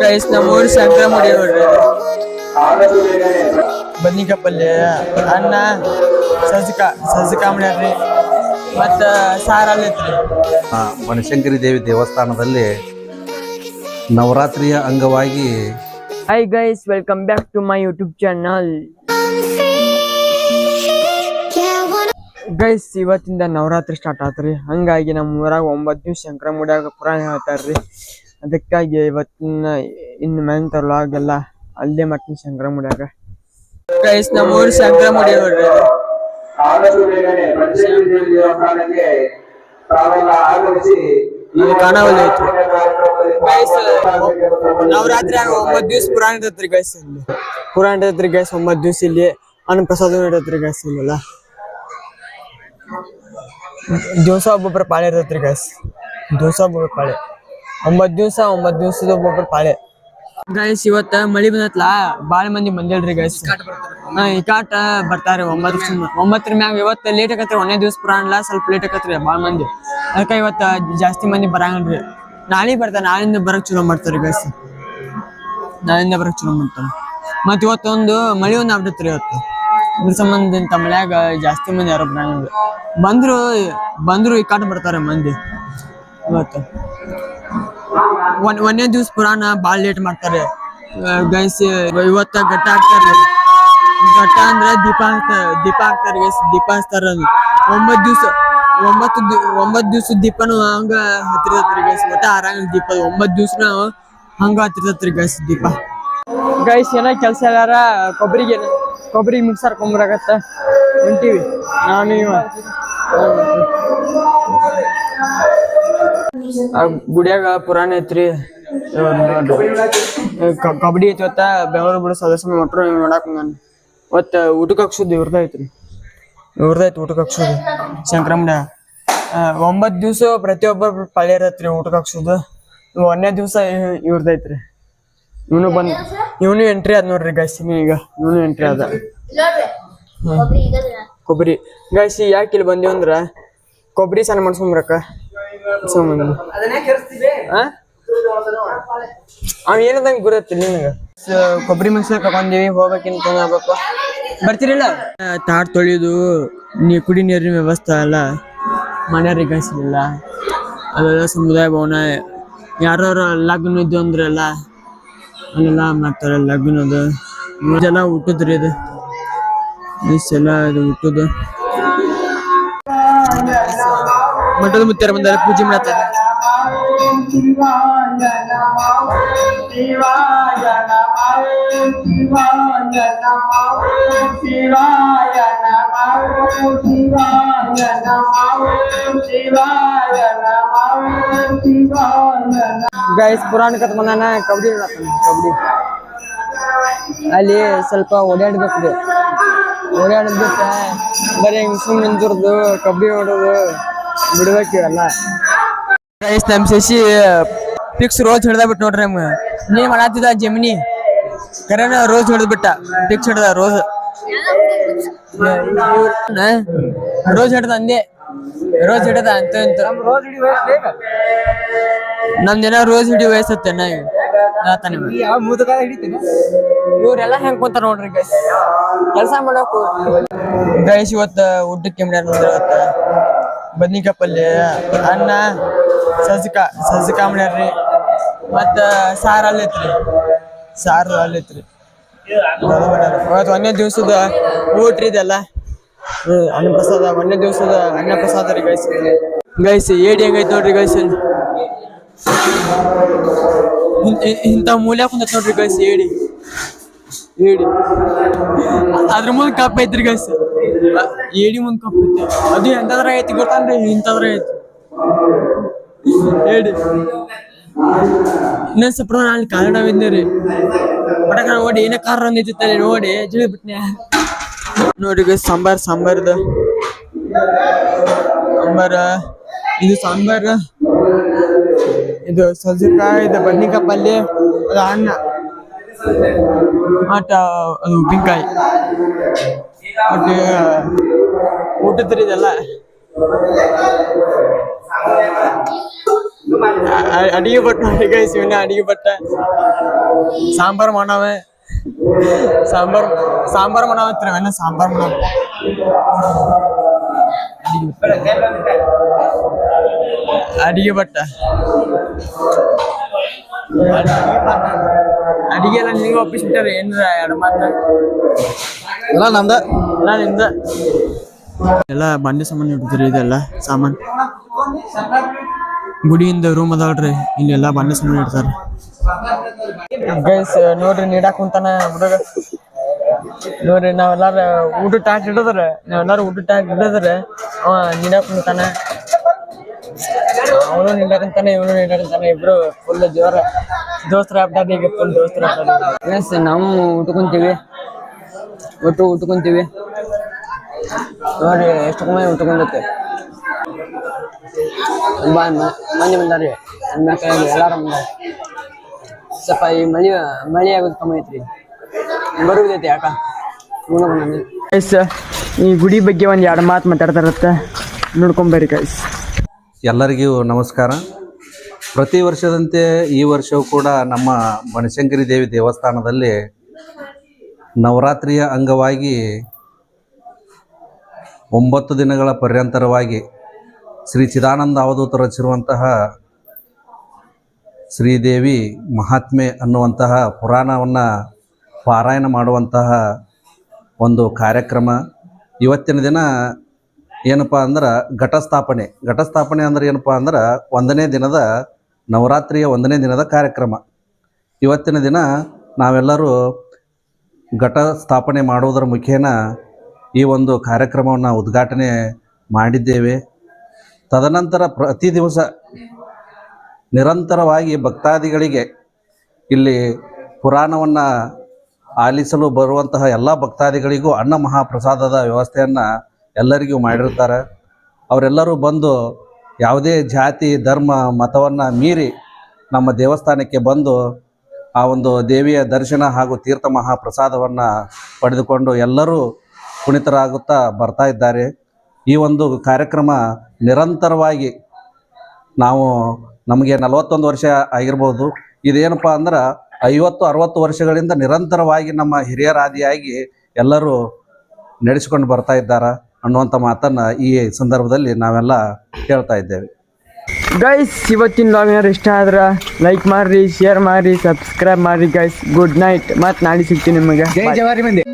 Guys ನಮ್ಮ ಊರು ಸಂಕ್ರಮಡಿ ನೋಡ್ರಿ ಬದ್ನಿಕಾಯಿ ಪಲ್ಯ ಅನ್ನ ಸಜ್ಕ ಸಜ್ಕಾಮಣಿ ಮಾಡ್ಯಾರ್ರಿ ಮತ್ತ ಸಾರಲ್ಲಿ ಐತ್ರಿ ಆ, ಬನಶಂಕರಿ ದೇವಿ ದೇವಸ್ಥಾನದಲ್ಲಿ ನವರಾತ್ರಿಯ ಅಂಗವಾಗಿ hi guys welcome back to my YouTube channel guys ಇವತ್ತಿಂದ ನವರಾತ್ರಿ ಸ್ಟಾರ್ಟ್ ಆತ್ರಿ. ಹಂಗಾಗಿ ನಮ್ಮ ಊರಾಗ ಒಂಬತ್ತು ದಿವ್ಸ ಸಂಕ್ರಮುಡಿಯಾಗ ಪುರಾಣ ಹೇಳ್ತಾರ್ರಿ. ಅದಕ್ಕಾಗಿ ಇವತ್ತಿನ ಇನ್ನು ಮೆನ್ ತರಲಾಗೆಲ್ಲ ಅಲ್ಲೇ ಮಾಡ್ತೀನಿ ಸಂಕ್ರಮುಡಿಯಾಗ ಗೈಸ್ ನಮ್ಮ ಊರು ಸಂಕ್ರಮುಡಿ ನೋಡ್ರಿ ಕಾಣವಲ್ಲ ಐತ್ರಿ ಗೈಸ್ ನವರಾತ್ರಿ ಆಗ ಒಂಬತ್ತು ದಿವ್ಸ ಪುರಾಣ ಇರ್ತೈತ್ರಿ ಗೈಸ್ ಇಲ್ಲಿ. ಪುರಾಣ ಇರ್ತೈತ್ರಿ ಗೈಸ್ ಒಂಬತ್ತು ದಿವ್ಸ ಇಲ್ಲಿ ಅನ್ನ ಪ್ರಸಾದ ಇಡತ್ರಿ ಗೈಸ್ ಇಲ್ಲೆಲ್ಲ. ದಿವಸ ಒಬ್ಬೊಬ್ಬರ ಪಾಳೆ ಇರ್ತೈತ್ರಿ ಗೈಸ್ ದಿವಸ ಒಬ್ಬೊಬ್ಬರ ಪಾಳೆ. ಒಂಬತ್ತು ದಿವ್ಸ, ಒಂಬತ್ತು ದಿವ್ಸದ ಒಬ್ಬೊಬ್ಬರ ಪಾಳೆ. ಗಾಯಸ್ ಇವತ್ತ ಮಳಿ ಬಂದತ್ಲ? ಬಾಳ ಮಂದಿ ಬಂದಿಲ್ರಿ ಗಾಯಸ್ ಹಾ, ಈ ಕಾಟ ಬರ್ತಾರೆ, ಒಂಬತ್ತು ಒಂಬತ್ತರ ಮ್ಯಾಗ ಇವತ್ತ ಲೇಟ್ ಆಕತ್ರಿ ಒಂದೇ ದಿವಸ ಪುರಾಣ ಸ್ವಲ್ಪ ಲೇಟ್ ಆಕತ್ರಿ ಬಾಳ ಮಂದಿ. ಅದಕ್ಕ ಇವತ್ತ ಜಾಸ್ತಿ ಮಂದಿ ಬರಂಗಿಲ್ರಿ. ನಾಳೆ ಬರ್ತಾರ, ನಾಳಿಂದ ಬರಕ್ ಚಲೋ ಮಾಡ್ತಾರಿ ಗಾಯಸ್ ನಾಳಿಂದ ಬರಕ್ ಚಲೋ ಮಾಡ್ತಾರ. ಮತ್ ಇವತ್ತೊಂದು ಮಳಿ ಒಂದ್ ಆಗ್ಬಿಟ್ಟತ್ರಿ ಇವತ್ತು. ಇದ್ರ ಸಂಬಂಧ ಇಂತ ಜಾಸ್ತಿ ಮಂದಿ ಯಾರು ಬರಂಗಿಲ್ಲ ಬಂದ್ರು ಬಂದ್ರು ಈ ಕಾಟ ಬರ್ತಾರೆ ಮಂದಿ. ಇವತ್ತು. ಒಂದ್ ಒಂದೇ ದಿವ್ಸ ಪುರಾಣ ಬಾಳ್ ಲೇಟ್ ಮಾಡ್ತಾರೆ. ಗೈಸ್ ಇವತ್ತ ಘಟ್ಟ ಹಾಕ್ತಾರೆ. ಘಟ್ಟ ಅಂದ್ರೆ ದೀಪ ಹಾಕ್ತಾರ ದೀಪ ಹಾಕ್ತಾರೆ ಗೈಸ್ ದೀಪ ಹಚ್ತಾರೆ ಒಂಬತ್ತು ದಿವಸ, ಒಂಬತ್ತು ಒಂಬತ್ತು ಒಂಬತ್ ದಿವ್ಸ ದೀಪನು ಹಂಗ ಹತ್ತಿರತ್ರಿ ಗೈಸ್ ಒಟ್ಟ ಆರಾಮ ದೀಪ, ಒಂಬತ್ತು ದಿವ್ಸನ ಹಂಗ ಹತ್ತಿರತ್ರಿ ಗೈಸ್ ದೀಪ. ಗೈಸ್ ಏನೋ ಕೆಲಸ ಎಲ್ಲಾರ ಕೊಬ್ಬರಿಗೆ ಕೊಬ್ಬರಿ ಮಿಕ್ಸರ್ ಕೊಂಬರಾಗತ್ತ ಹೊಂಟಿವಿ. ನಾನು ಆ ಗುಡಿಯಾಗ ಪುರಾಣ ಐತ್ರಿ. ಕಬಡ್ಡಿ ಐತಿ ಇವತ್ತ ಬೆಂಗಳೂರು ಬಿಡ ಸದಸ್ಯ ಮಟ್ರು ನೋಡಾಕ ನಾನು ಮತ್ತ ಊಟಕ್ಕೆ ಹಾಕ್ಸೋದು ಇವ್ರದ ಐತ್ರಿ. ಇವ್ರದ ಐತಿ ಊಟಕ್ಕೆ ಹಾಕ್ಸೋದು ಸಂಕ್ರಮಣ ಒಂಬತ್ತು ದಿವ್ಸ ಪ್ರತಿಯೊಬ್ಬರ ಪಾಳಿ ಇರತ್ರಿ ಊಟಕ್ಕೆ ಹಾಕ್ಸೋದು ಒಂದನೇ ದಿವಸ ಇವ್ರದ ಐತ್ರಿ. ಇವನು ಬಂದ್ ಇವನು ಎಂಟ್ರಿ ಅದ ನೋಡ್ರಿ ಗೈಸ್ ಈಗ. ಇವನು ಎಂಟ್ರಿ ಆದ. ಕೊಬ್ಬರಿ. ಗೈಸಿ ಯಾಕೆ ಇಲ್ಲಿ ಬಂದಿವಂದ್ರ ಕೊಬ್ಬರಿ ಸಣ್ಣ ಮಾಡ್ಸ್ಕೊಂಬ್ರಕ್ಕ? ಅವ್ ಏನದಂಗ ಗುರತ್ತಿಲ್ಲ ನಿನಗ? ಸ- ಕೊಬ್ಬರಿ ಮೆಣಸಿನ ತಗೊಂಡಿವಿ ಹೋಗ್ಬೇಕಿನ್ ತಗೋಬೇಕು ಬರ್ತೀರಿಲ್ಲ? ತಾಟ್ ತೊಳೆಯೋದು ನೀ ಕುಡಿ ನೀರಿನ ವ್ಯವಸ್ಥೆ ಎಲ್ಲ ಮನೆಯವ್ರಿಗೆ ಗೈಸಿಲ್ಲ ಅದೆಲ್ಲ ಸಮುದಾಯ ಭವನ ಯಾರು ಲಗ್ನ ಇದ್ದು ಅಂದ್ರೆಲ್ಲ ಅಲ್ಲೆಲ್ಲ ಮಾಡ್ತಾರೆ ಲಗ್ನದು ಇದೆಲ್ಲ ಊಟದ್ರಿ ಇದು. ಇಷ್ಟೆಲ್ಲ ಇದು ಊಟದ್ದು. ಮಠದ ಮುತ್ತಾರ ಬಂದಾರೆ ಪೂಜೆ ಮಾಡ್ತಾರೆ ಗೈಸ್ ಪುರಾಣ ಕತ್ ಬಂದಾನ ಕಬಡ್ಡಿ ಕಬಡ್ಡಿ. ಅಲ್ಲಿ ಸ್ವಲ್ಪ ಓಡಾಡ್ಬೇಕು. ಓಡಾಡದ್ ಬಿಟ್ಟ ಬರೀ ಹಿಂಗ್ ಸುಮ್ ನಿಂತಿರ್ದು, ಕಬಡ್ಡಿ ಹೊಡೋದು ಬಿಡ್ಬೇಕು ಇವೆಲ್ಲ ಗೈಸ್ ನಮ್ ಶಶಿ ಫಿಕ್ಸ್ ರೋಜ್ ಹಿಡ್ದ ಬಿಟ್ಟು ನೋಡ್ರಿ ನಮ್ಗೆ. ನೀ ಮಾಡತ್ತಿದ ಜಮಿನಿ? ಕರೆನ ರೋಜ್ ಹಿಡ್ದ್ಬಿಟ್ಟ. ಫಿಕ್ಸ್ ಹಿಡ್ದ ರೋಜ್. ರೋಜ್ ಹಿಡ್ದ ಅಂದೆ. ರೋಜ್ ಹಿಡ್ದ ಅಂತ ಅಂತ ನಮ್ದೇನ ರೋಜ್ ಹಿಡಿ ವಯಸ್ಸತ್ತೆ ನಾ ಇವ್ರೆಲ್ಲ ಹೆಂಗ್ ಕುಂತಾರ ನೋಡ್ರಿ ಗೈಸ್ ಕೆಲಸ ಮಾಡಕ್ ಗೈಸ್ ಇವತ್ತ ಊಟಕ್ಕೆ ಮಾಡ್ಯಾರ ನೋಡ್ರಿ ಬದ್ನಿಕಾಯಿ ಪಲ್ಯ ಅನ್ನ ಸಜ್ಕ ಸಜ್ಜಕ ಮಾಡ್ಯಾರ್ರಿ ಮತ್ತು ಸಾರ್ ಅಲ್ಲೈತ್ರಿ ಸಾರು ಅಲ್ಲೈತ್ರಿ. ಇವತ್ತು ಒಂದನೇ ದಿವ್ಸದ ಊಟ ಇದೆಲ್ಲ. ಅನ್ನ ಪ್ರಸಾದ ಒಂದನೇ ದಿವ್ಸದ ಅನ್ನ ಪ್ರಸಾದ ರೀ ಗೈಸ್ ಗೈಸ್ ಏಡಿ ಹೆಂಗೈತೆ ನೋಡ್ರಿ ಗೈಸ್ ಇಂಥ ಮೂಲ್ಯ ಕುಂದೈತೆ ನೋಡ್ರಿ ಗೈಸ್ ಏಡಿ. ಏಡಿ. ಅದ್ರ ಮೂಲಕ ಕಪ್ ಐತ್ರಿ ಗೈಸ್. ಏಡಿ ಮುಂದ್ ಕಪ್ ಐತಿ ಅದು ಎಂತದ್ರ ಐತಿ ಗೊತ್ತಂದ್ರೆ ಇಂಥದ್ರ ಐತಿ ಹೇಳಿ ಇನ್ನೊಂದ್ ಸ್ವಲ್ಪ ಅಲ್ಲಿ ಕಾರಣ ರೀ ಪಟಕ ನೋಡಿ, ಏನೇ ಕಾರ ನೋಡಿ ಜಿಳಿ ಬಿಟ್ನ. ನೋಡಿ ಸಾಂಬಾರ್, ಸಾಂಬಾರ್ದ. ಸಾಂಬಾರ, ಇದು ಸಾಂಬಾರ. ಇದು ಸಜ್ಜಕಾಯಿ ಇದು ಬದ್ನಿಕಾಯಿ ಪಲ್ಯ ಅದು ಅನ್ನ. ಆಟ, ಅದು ಉಪ್ಪಿನಕಾಯಿ. ಮತ್ತೆ ಊಟದ್ರಿ ಇದೆಲ್ಲ ಅ- ಅಡಿಗೆ ಭಟ್ ನೋಡಿ ಗೈಸ್ ಇವನ್ನ ಅಡಿಗೆ ಭಟ್ಟ ಸಾಂಬಾರ್ ಮಾಡವ ಸಾಂಬಾರ್ ಸಾಂಬಾರ್ ಮಾಡಾವತ್ರ ಅವನ್ನ ಸಾಂಬಾರ್ ಮಾಡಾವ ಅಡಿಗೆ ಭಟ್ಟ ಅಡಿಗೆ ಎಲ್ಲ ನಿಂಗೆ ಒಪ್ಪಿಸ್ಬಿಟ್ಟಾರೆ ಏನ್ರ ಎರಡು ಮಾತು ಎಲ್ಲ ನಮ್ದ ಎಲ್ಲ ಎಲ್ಲ ಬಂಡಿ ಸಾಮಾನು ಇಡ್ತೀರಿ ಇದೆಲ್ಲ ಸಾಮಾನು. ಗುಡಿಯಿಂದ ರೂಮ್ ಅದಾಳ್ರಿ ಇಲ್ಲೆಲ್ಲ ಬಂಡಿ ಸಾಮಾನು ಇಡ್ತಾರೆ ನೋಡ್ರಿ, ನೀಡಾಕ್ ಕುಂತಾನ ಹುಡುಗ. ನೋಡ್ರಿ, ನಾವೆಲ್ಲಾರ ಊಟ ಟ್ಯಾಕ್ ಹಿಡಿದ್ರ, ನಾವೆಲ್ಲಾರು ಊಟ ಟ್ಯಾಕ್ ಹಿಡಿದ್ರ ಅವ ನೀಡಾಕ್ ಕುಂತಾನ. ಅವನು ನೀಡಾಕಂತಾನೆ ಇವನು ನೀಡಾಕಂತಾನೆ ಇಬ್ರು ಫುಲ್ ಜೋರ ದೋಸ್ತರ ಹಬ್ಬ ಈಗ ಫುಲ್ ದೋಸ್ತರ ಎಸ್ ನಾವು ಉಟ್ಕೊಂತೀವಿ. ಒಟ್ಟು ಉಟ್ಕೊಂತೀವಿ. ನೋಡ್ರಿ ಎಷ್ಟು ಕಮ್ಮಿ ಉಂಟು ತುಂಬಾ ಮ- ಮಂದಿ ಬಂದಾರಿ. ಕೈಯಲ್ಲಿ ಎಲ್ಲಾರು ಬಂದಾರ. ಸ್ವಲ್ಪ ಈ ಮಳಿ ಮಳಿ ಆಗೋದು ಕಮ್ಮಿ ಐತ್ರಿ. ಬರುವುದೈತಿ ಯಾಕ? ಗೈಸ್ ಈ ಗುಡಿ ಬಗ್ಗೆ ಒಂದು ಎರಡು ಮಾತು ಮಾತಾಡ್ತಾರತ್ತೆ ನೋಡ್ಕೊಂಬರಿ ಕೈಸ್ ಎಲ್ಲರಿಗೂ ನಮಸ್ಕಾರ. ಪ್ರತಿ ವರ್ಷದಂತೆ ಈ ವರ್ಷವೂ ಕೂಡ ನಮ್ಮ ಬನಶಂಕರಿ ದೇವಿ ದೇವಸ್ಥಾನದಲ್ಲಿ ನವರಾತ್ರಿಯ ಅಂಗವಾಗಿ ಒಂಬತ್ತು ದಿನಗಳ ಪರ್ಯಂತರವಾಗಿ ಶ್ರೀ ಚಿದಾನಂದ ಅವಧೂತ ರಚಿರುವಂತಹ ಶ್ರೀದೇವಿ ಮಹಾತ್ಮೆ ಅನ್ನುವಂತಹ ಪುರಾಣವನ್ನು ಪಾರಾಯಣ ಮಾಡುವಂತಹ ಒಂದು ಕಾರ್ಯಕ್ರಮ. ಇವತ್ತಿನ ದಿನ ಏನಪ್ಪ ಅಂದ್ರೆ ಘಟಸ್ಥಾಪನೆ. ಘಟಸ್ಥಾಪನೆ ಅಂದ್ರೆ ಏನಪ್ಪ ಅಂದ್ರೆ ಒಂದನೇ ದಿನದ ನವರಾತ್ರಿಯ ಒಂದನೇ ದಿನದ ಕಾರ್ಯಕ್ರಮ. ಇವತ್ತಿನ ದಿನ ನಾವೆಲ್ಲರೂ ಘಟ ಸ್ಥಾಪನೆ ಮಾಡುವುದರ ಮುಖೇನ ಈ ಒಂದು ಕಾರ್ಯಕ್ರಮವನ್ನು ಉದ್ಘಾಟನೆ ಮಾಡಿದ್ದೇವೆ. ತದನಂತರ ಪ್ರತಿ ದಿವಸ ನಿರಂತರವಾಗಿ ಭಕ್ತಾದಿಗಳಿಗೆ ಇಲ್ಲಿ ಪುರಾಣವನ್ನು ಆಲಿಸಲು ಬರುವಂತಹ ಎಲ್ಲ ಭಕ್ತಾದಿಗಳಿಗೂ ಅನ್ನ ಮಹಾಪ್ರಸಾದದ ವ್ಯವಸ್ಥೆಯನ್ನು ಎಲ್ಲರಿಗೂ ಮಾಡಿರ್ತಾರೆ ಅವರೆಲ್ಲರೂ ಬಂದು ಯಾವುದೇ ಜಾತಿ, ಧರ್ಮ, ಮತವನ್ನು ಮೀರಿ ನಮ್ಮ ದೇವಸ್ಥಾನಕ್ಕೆ ಬಂದು ಆ ಒಂದು ದೇವಿಯ ದರ್ಶನ ಹಾಗೂ ತೀರ್ಥ ಮಹಾಪ್ರಸಾದವನ್ನು ಪಡೆದುಕೊಂಡು ಎಲ್ಲರೂ ಪುಣಿತರಾಗುತ್ತಾ ಬರ್ತಾ ಇದ್ದಾರೆ. ಈ ಒಂದು ಕಾರ್ಯಕ್ರಮ ನಿರಂತರವಾಗಿ ನಾವು ನಮಗೆ ನಲವತ್ತೊಂದು ವರ್ಷ ಆಗಿರ್ಬೋದು. ಇದೇನಪ್ಪ ಅಂದ್ರೆ ಐವತ್ತು ಅರವತ್ತು ವರ್ಷಗಳಿಂದ ನಿರಂತರವಾಗಿ ನಮ್ಮ ಹಿರಿಯರಾದಿಯಾಗಿ ಎಲ್ಲರೂ ನಡೆಸಿಕೊಂಡು ಬರ್ತಾ ಇದ್ದಾರೆ ಅನ್ನುವಂಥ ಮಾತನ್ನು ಈ ಸಂದರ್ಭದಲ್ಲಿ ನಾವೆಲ್ಲ ಹೇಳ್ತಾ ಇದ್ದೇವೆ. ಗೈಸ್ ಇವತ್ತಿನ ನಾವು ಏನಾರು ಇಷ್ಟ ಆದ್ರೆ ಲೈಕ್ ಮಾಡ್ರಿ ಶೇರ್ ಮಾಡ್ರಿ ಸಬ್ಸ್ಕ್ರೈಬ್ ಮಾಡ್ರಿ ಗೈಸ್ ಗುಡ್ ನೈಟ್ ಮತ್ತೆ ನಾಳೆ ಸಿಗ್ತೀನಿ ನಿಮಗೆ. ಜವಾರಿ ಮಂದಿ.